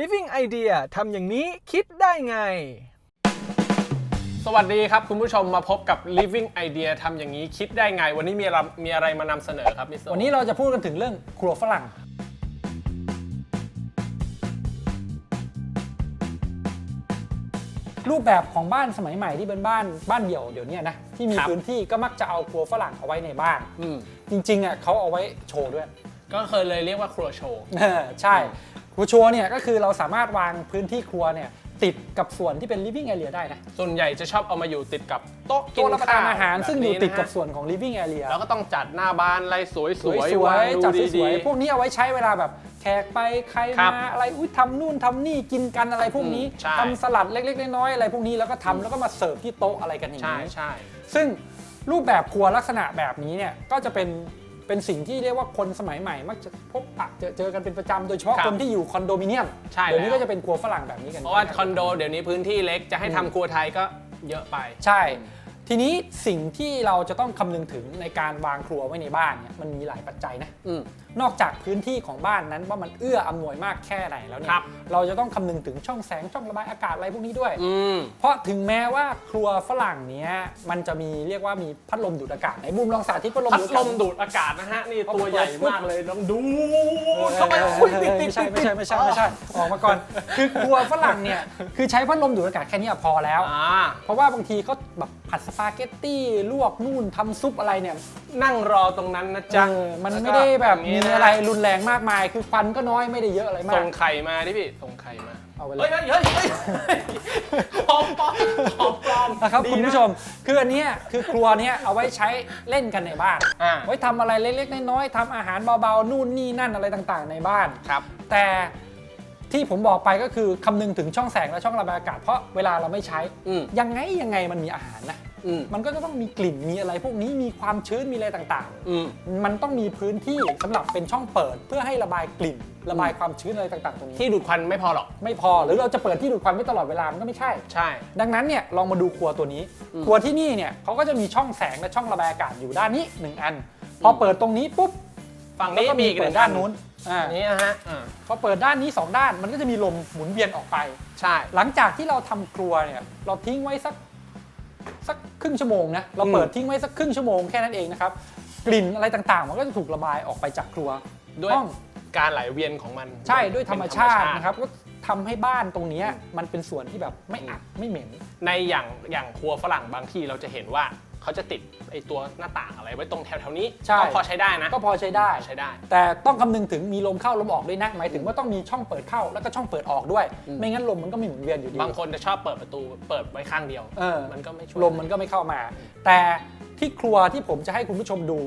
Living Idea ทำอย่างนี้คิดได้ไง สวัสดีครับคุณผู้ชมมาพบกับ Living Idea ทำอย่างนี้คิดได้ไง วันนี้มีอะไรมีอะไรมานำเสนอครับมิสโซวันนี้เราจะพูดกันถึงเรื่องครัวฝรั่ง รูปแบบของบ้านสมัยใหม่ที่เป็นบ้านบ้านเดี่ยวเดี๋ยวนี้นะที่มีพื้นที่ก็มักจะเอาครัวฝรั่งเอาไว้ในบ้าน อืมจริงๆอะเขาเอาไว้โชว์ด้วย ก็เคยเลยเรียกว่าครัวโชว์ เออใช่ ครัวโชว์เนี่ยก็คือเราสามารถวางพื้นที่ครัวเนี่ยติดกับส่วนที่เป็น living area ได้นะส่วนใหญ่จะชอบเอามาอยู่ติดกับโต๊ะกินโต๊ะรับประทานข้วอาหารแบบซึ่งอยู่ติดกับนะฮะส่วนของ living area แล้วก็ต้องจัดหน้าบ้านอะไรสวยๆสวยวางๆดูจัดสดีวยๆพวกนี้เอาไว้ใช้เวลาแบบแขกไปใครครับมาอะไรอุ้ยทำนู่นทำนี่กินกันอะไรพวกนี้อืมใช่ ทำสลัดเล็กๆน้อยๆอะไรพวกนี้แล้วก็ทำแล้วก็มาเสิร์ฟที่โต๊ะอะไรกันอย่างใช่นี้ ใช่ ซึ่งรูปแบบครัวลักษณะแบบนี้เนี่ยก็จะเป็น เป็นสิ่งที่เรียกว่าคนสมัยใหม่ มักจะพบปะเจอเจอกันเป็นประจำโดยเฉพาะคนที่อยู่คอนโดมิเนียมใช่เดี๋ยวนี้แล้วก็จะเป็นครัวฝรั่งแบบนี้กันเพราะว่าคอนโดเดี๋ยวนี้พื้นที่เล็กจะให้ทำครัวไทยก็เยอะไป ใช่ ทีนี้สิ่งที่เราจะต้องคำนึงถึงในการวางครัวไว้ในบ้านเนี่ยมันมีหลายปัจจัยนะ อืม นอกจากพื้นที่ของบ้านนั้นว่ามันเอื้ออำนวยมากแค่ไหนแล้วเนี่ครัยบเราจะต้องคำนึงถึงช่องแสงช่องระบายอากาศอะไรพวกนี้ด้วยอืมเพราะถึงแม้ว่าครัวฝรั่งเนี้ยมันจะมีเรียกว่ามีพัดลมดูดอากาศไหนบูมลองสาธิตพัดลมพัดดูดลอากาศมดูดอากาศนะฮะนี่ตัวใหญ่มากเลยต้องดูเออเข้าไปคุยติดติดไม่ใช่ไม่ใช่ไม่ใช่ไม่ใช่ออกมาก่อน คือครัวฝรั่งเนี่ยคือใช้พัดลมดูดอากาศแค่นี้พอแล้วอ่าเพราะว่าบางทีเขาแบบผัดสปาเกตตี้ลวกนู่นทำซุปอะไรเนี่ยนั่งรอตรงนั้นนะจ๊ะเออมันล้วก็ไม่ได้แบบย่างมีนี้นอะไรรุนแรงมากมาย คือควันก็น้อยไม่ได้เยอะอะไรมาส่กงไข่มาดิพี่ ส่งไข่มา เอาไปเลเฮ้ยยเฮ้ยเฮ้ยเฮ้ยปลอมปลอมปลอมปลอมนะครับดี คุณผู้ชม คืออันเนี้ยคือครัวเนี้ยเอาไว้ใช้เล่นกันในบ้าน อ่า ไว้ทำอะไรเล็กๆน้อยๆทำอาหารเบาๆนู่นนี่นั่นอะไรต่างๆ ในบ้าน ครับ แต่ ที่ผมบอกไปก็คือคำนึงถึงช่องแสงและช่องระบายอากาศเพราะเวลาเราไม่ใช้ อืมยังไงยังไงมันมีอาหารนะ อืมมันก็จะต้องมีกลิ่นมีอะไร พวกนี้มีความชื้นมีอะไรต่างอืม ๆ มันต้องมีพื้นที่สำหรับเป็นช่องเปิด เพื่อให้ระบายกลิ่น ระบายความชื้นอะไรต่างๆ ตรงนี้ที่ดูดควันไม่พอหรอก ไม่พอหรือเราจะเปิดที่ดูดควันไม่ตลอดเวลามันก็ไม่ใช่ ใช่ ดังนั้นเนี่ยลองมาดูครัวตัวนี้อืมครัวที่นี่เนี่ยเขาก็จะมีช่องแสงและช่องระบายอากาศอยู่ด้านนี้หนึ่งอัน พอเปิดตรงนี้ปุ๊บฝั่งแล้วนี้ก็มีมีอีกเปิดหงด้านนู้น อ่าอันนี้นะฮะอ่าพอเปิดด้านนี้สองด้านมันก็จะมีลมหมุนเวียนออกไป ใช่ หลังจากที่เราทำครัวเนี่ยเราทิ้งไว้สักสักครึ่งชั่วโมงนะเราเปิดทิ้งไว้สักครึ่งชั่วโมงแค่นั้นเองนะครับกลิ่นอะไรต่างๆ มันก็จะถูกระบายออกไปจากครัวด้วยห้อง การไหลเวียนของมันใช่ด้วยธรรมชาติเป็นนะครับก็ ทำให้บ้านตรงเนี้ยมันเป็นส่วนที่แบบไม่อับไม่เหม็น ในอย่างอย่างครัวฝรั่งบางที่เราจะเห็นว่าเขาจะติดไอตัวหน้าต่างอะไรไว้ตรงแถวๆนี้ใช่ ก็พอใช้ได้นะก็พอใช้ได้ ใช้ได้ แต่ต้องคำนึงถึงมีลมเข้าลมออกด้วยนะ หมายถึงว่าต้องมีช่องเปิดเข้าแล้วก็ช่องเปิดออกด้วยอืมไม่งั้นลมมันก็ไม่หมุนเวียนอยู่ดี บางคนจะชอบเปิดประตูเปิดไว้ข้างเดียว เออ มันก็ไม่ช่วยลมมันก็ไม่เข้ามา แต่ที่ครัวที่ผมจะให้คุณผู้ชมดู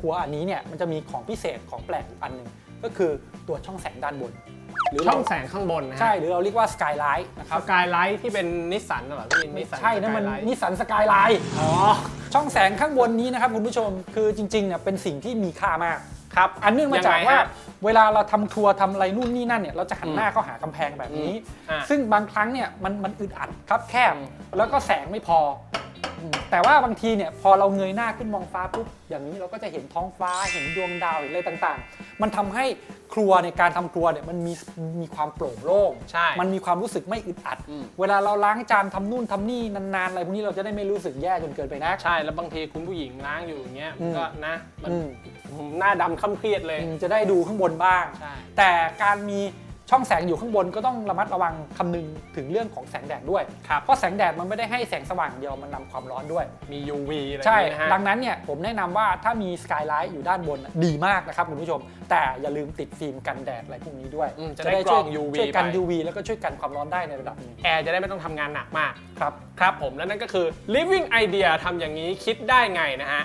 ครัวอันนี้เนี่ยมันจะมีของพิเศษของแปลกอยู่อันหนึ่งก็คือตัวช่องแสงด้านบน หรือช่องเราแสงข้างบนนะใช่หรือเราเรียกว่าสกายไลท์นะคสรับกายไลท์ที่เป็นนิสสันเหรอพี่นิไม่สสันใช่นะมันสกายไลท์นิสสันสกายไลท์อ๋อช่องแสงข้างบนนี้นะครับคุณผู้ชมคือจริงๆเนี่ยเป็นสิ่งที่มีค่ามากครับอันเนื่องมาจากยังไงฮะว่าเวลาเราทำครัวทำอะไรนู่นนี่นั่นเนี่ยเราจะหันอืมหน้าเข้าหากำแพงแบบนี้อ่าซึ่งบางครั้งเนี่ยมันมันอึดอัดครับแคบอืมแล้วก็แสงไม่พออืมแต่ว่าบางทีเนี่ยพอเราเงยหน้าขึ้นมองฟ้าปุ๊บอย่างนี้เราก็จะเห็นท้องฟ้าเห็นดวงดาวเห็นอะไรต่างๆ มันทำให้ครัวในการทำครัวเนี่ยมันมีมีความโปร่งโล่งใช่มันมีความรู้สึกไม่อึดอัดอืมเวลาเราล้างจานทำนู่นทำนี่นานๆอะไรพวกนี้เราจะได้ไม่รู้สึกแย่จนเกินไปนักใช่แล้วบางทีคุณผู้หญิงล้างอยู่อย่างเงี้ยอืมก็นะมันอืมหน้าดำค่ำเครียดเลยอืมจะได้ดูข้างบนบ้างใช่แต่การมี ช่องแสงอยู่ข้างบนก็ต้องระมัดระวังคำนึงถึงเรื่องของแสงแดดด้วย ครับ เพราะแสงแดดมันไม่ได้ให้แสงสว่างเดียวมันนำความร้อนด้วย มี UV อะไรใช่อย่างงี้นะฮะ ดังนั้นเนี่ยผมแนะนำว่าถ้ามีสกายไลท์อยู่ด้านบนน่ะดีมากนะครับคุณผู้ชม แต่อย่าลืมติดฟิล์มกันแดดอะไรพวกนี้ด้วยอืมจะได้กรช่อวยง UV ช่วยกัน ไป UV แล้วก็ช่วยกันความร้อนได้ในระดับหนึงแอร์จะได้ไม่ต้องทำงานหนักมาก ครับ ครับผมและนั่นก็คือ living idea ทำอย่างนี้คิดได้ไงนะฮะ